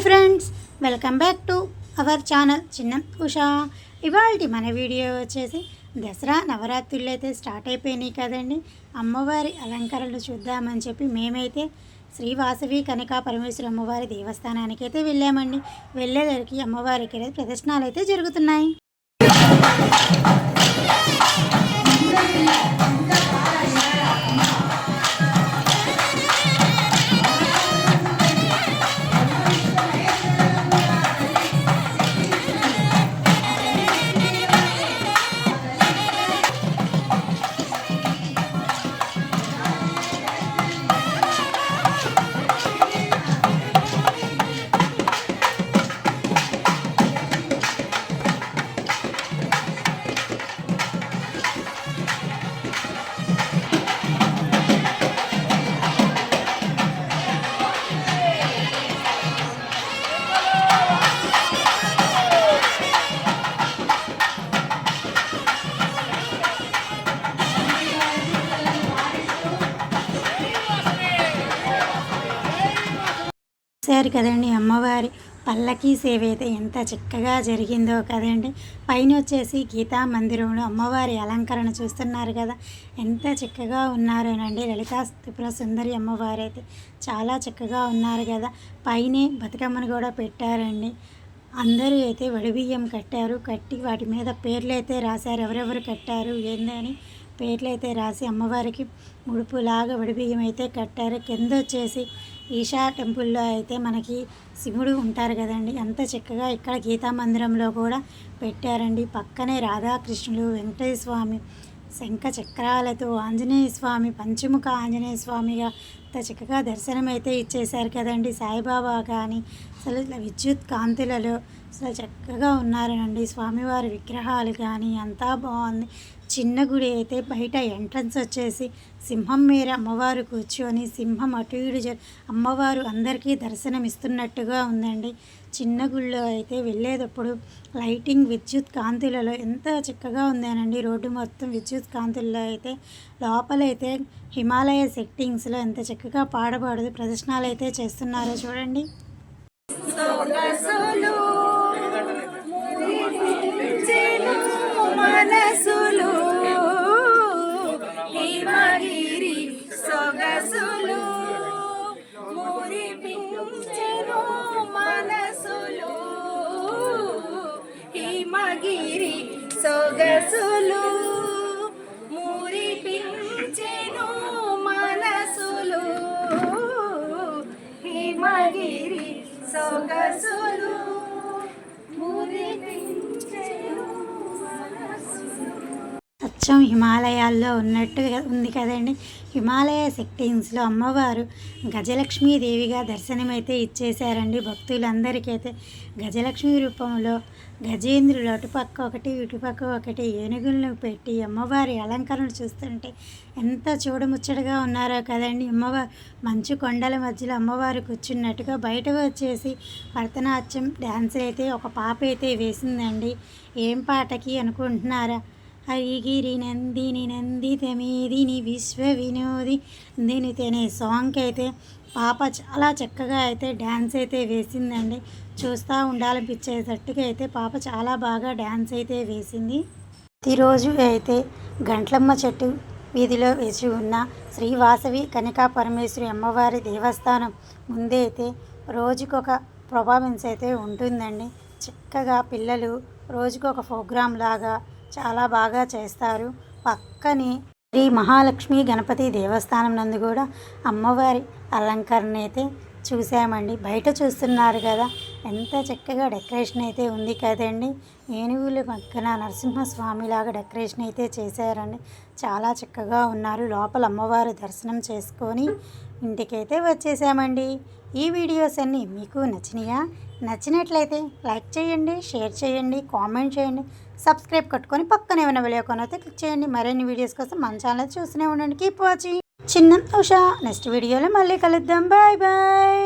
Hi friends welcome back to our channel చిన్న ఉషా ఇవాళ మన వీడియో వచ్చేసి దసరా నవరాత్రులు అయితే స్టార్ట్ అయిపోయినాయి కదండి. అమ్మవారి అలంకరణలు చూద్దామని చెప్పి మేమైతే శ్రీ వాసవి కనకా పరమేశ్వరి అమ్మవారి దేవస్థానానికి అయితే వెళ్ళామండి. వెళ్ళేసరికి అమ్మవారికి అయితే ప్రదర్శనలు అయితే జరుగుతున్నాయి. చూశారు కదండి అమ్మవారి. పల్లకీ సేవ అయితే ఎంత చక్కగా జరిగిందో కదండి. పైన వచ్చేసి గీతా మందిరంలో అమ్మవారి అలంకరణ చూస్తున్నారు కదా. ఎంత చక్కగా ఉన్నారోనండి లలితా త్రిపుర సుందరి అమ్మవారు అయితే చాలా చక్కగా ఉన్నారు కదా. పైనే బతుకమ్మను కూడా పెట్టారండి. అందరూ అయితే వడిబియ్యం కట్టారు. కట్టి వాటి మీద పేర్లు అయితే రాశారు. ఎవరెవరు కట్టారు? ఏందని పేర్లు అయితే రాసి అమ్మవారికి ముడుపులాగా వడిబియ్యం అయితే కట్టారు. కింద వచ్చేసి ఈషా టెంపుల్లో అయితే మనకి శివుడు ఉంటారు కదండి. అంత చక్కగా ఇక్కడ గీతా మందిరంలో కూడా పెట్టారండి. పక్కనే రాధాకృష్ణులు వెంకటేశ్వర స్వామి శంఖ చక్రాలతో ఆంజనేయ స్వామి పంచముఖ ఆంజనేయ స్వామిగా అంత చక్కగా దర్శనం అయితే ఇచ్చేశారు కదండి. సాయిబాబా కానీ అసలు ఇట్లా విద్యుత్ కాంతులలో అసలు చక్కగా ఉన్నారనండి. స్వామివారి విగ్రహాలు కానీ అంతా బాగుంది. చిన్న గుడి అయితే బయట ఎంట్రన్స్ వచ్చేసి సింహం మీద అమ్మవారు కూర్చొని సింహం అటు ఇటు జ- అమ్మవారు అందరికీ దర్శనం ఇస్తున్నట్టుగా ఉందండి. చిన్న గుడిలో అయితే వెళ్ళేటప్పుడు లైటింగ్ విద్యుత్ కాంతులలో ఎంత చక్కగా ఉందేనండి. రోడ్డు మొత్తం విద్యుత్ కాంతుల్లో అయితే లోపలైతే హిమాలయ సెట్టింగ్స్లో ఎంత చక్కగా పాడబడదు ప్రదర్శనలు అయితే చేస్తున్నారో చూడండి. గిరి సొగసులు మురిపించెను మనసులు. హిమగిరి సొగసులు అచ్చం హిమాలయాల్లో ఉన్నట్టుగా ఉంది కదండి. హిమాలయ సెట్టింగ్స్లో అమ్మవారు గజలక్ష్మీదేవిగా దర్శనమైతే ఇచ్చేశారండి. భక్తులందరికైతే గజలక్ష్మి రూపంలో గజేంద్రులు అటుపక్క ఒకటి ఇటుపక్క ఒకటి ఏనుగులను పెట్టి అమ్మవారి అలంకరణ చూస్తుంటే ఎంత చూడముచ్చటగా ఉన్నారో కదండి. అమ్మవారు మంచు కొండల మధ్యలో అమ్మవారు కూర్చున్నట్టుగా బయటకు వచ్చేసి భరతనాట్యం డ్యాన్స్ అయితే ఒక పాప అయితే వేసిందండి. ఏం పాటకి అనుకుంటున్నారా? హరిగిరి నందిని నందిత మేదిని విశ్వ వినోది దినితి అనే సాంగ్కి అయితే పాప చాలా చక్కగా అయితే డ్యాన్స్ అయితే వేసిందండి. చూస్తూ ఉండాలనిపించేటట్టుగా అయితే పాప చాలా బాగా డ్యాన్స్ అయితే వేసింది. ప్రతిరోజు అయితే గంట్లమ్మ చెట్టు వీధిలో వేసి ఉన్న శ్రీవాసవి కనికా పరమేశ్వరి అమ్మవారి దేవస్థానం ముందే అయితే రోజుకొక ప్రొఫార్మెన్స్ అయితే ఉంటుందండి. చక్కగా పిల్లలు రోజుకొక ప్రోగ్రాం లాగా చాలా బాగా చేస్తారు. పక్కనే శ్రీ మహాలక్ష్మి గణపతి దేవస్థానం నందు కూడా అమ్మవారి అలంకరణ అయితే చూసామండి బయట చూస్తున్నారు కదా ఎంత చక్కగా డెకరేషన్ అయితే ఉంది కదండి. ఏనుగుల పక్కన నరసింహస్వామిలాగా డెకరేషన్ అయితే చేశారండి. చాలా చక్కగా ఉన్నారు. లోపల అమ్మవారు దర్శనం చేసుకొని ఇంటికైతే వచ్చేసామండి. ఈ వీడియోస్ అన్నీ మీకు నచ్చినాయా? నచ్చినట్లయితే లైక్ చేయండి షేర్ చేయండి కామెంట్ చేయండి. సబ్స్క్రైబ్ కట్టుకొని పక్కనే ఉన్న వీడియో అయితే క్లిక్ చేయండి. మరిన్ని వీడియోస్ కోసం మన ఛానల్ చూస్తూనే ఉండండి. Keep watching. చిన్న ఉషా నెక్స్ట్ వీడియోలో మళ్ళీ కలుద్దాం. Bye bye.